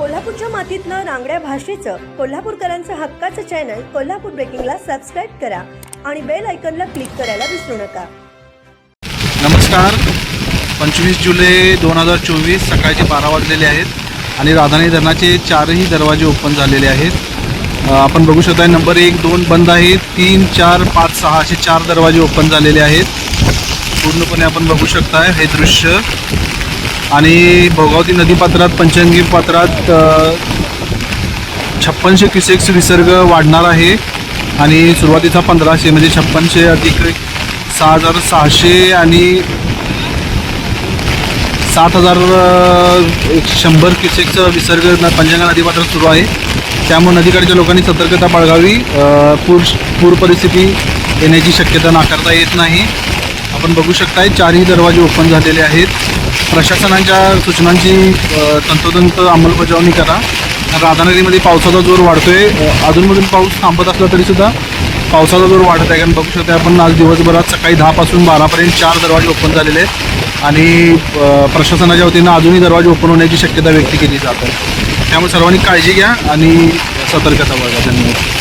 कोल्हापूरच्या मातीतनं रांगड्या भाषेचं कोल्हापूरकरांचं हक्काचं चॅनल कोल्हापूर ब्रेकिंगला सबस्क्राईब करा आणि बेल आयकनला क्लिक करायला विसरू नका. नमस्कार. पंचवीस जुलै दोन हजार चोवीस सकाळचे बारा वाजलेले आहेत आणि राधानी धरणाचे चारही दरवाजे ओपन झालेले आहेत. आपण बघू शकता नंबर एक दोन बंद आहेत. तीन चार पाच सहा असे चार दरवाजे ओपन झालेले आहेत. पूर्णपणे आपण बघू शकता हे दृश्य. आणि भोगावती नदीपात्रात पंचंगी पात्रात छप्पनशे क्युसेक्स विसर्ग वाढणार आहे. आणि सुरुवातीचा पंधराशे म्हणजे छप्पनशे अधिक सहा हजार सहाशे आणि सात हजार एक शंभर क्युसेकचा विसर्ग न- पंचगंगा नदीपात्रात सुरू आहे. त्यामुळे नदीकडच्या लोकांनी सतर्कता बाळगावी. पूर पूर परिस्थिती येण्याची शक्यता नाकारता येत नाही. आपण बघू शकताय चारही दरवाजे ओपन झालेले आहेत. प्रशासनाच्या सूचनांची तंतोतंत अंमलबजावणी करा. राधानगरीमध्ये पावसाचा जोर वाढतोय. आहे अजूनमधून पाऊस थांबत असला तरीसुद्धा पावसाचा जोर वाढत आहे. कारण बघू शकता आपण आज दिवसभरात सकाळी दहापासून बारापर्यंत चार दरवाजे ओपन झालेले आहेत. आणि प्रशासनाच्या वतीनं अजूनही दरवाजे ओपन होण्याची शक्यता व्यक्त केली जात आहे. त्यामुळे सर्वांनी काळजी घ्या आणि सतर्कता बाळगा. धन्यवाद.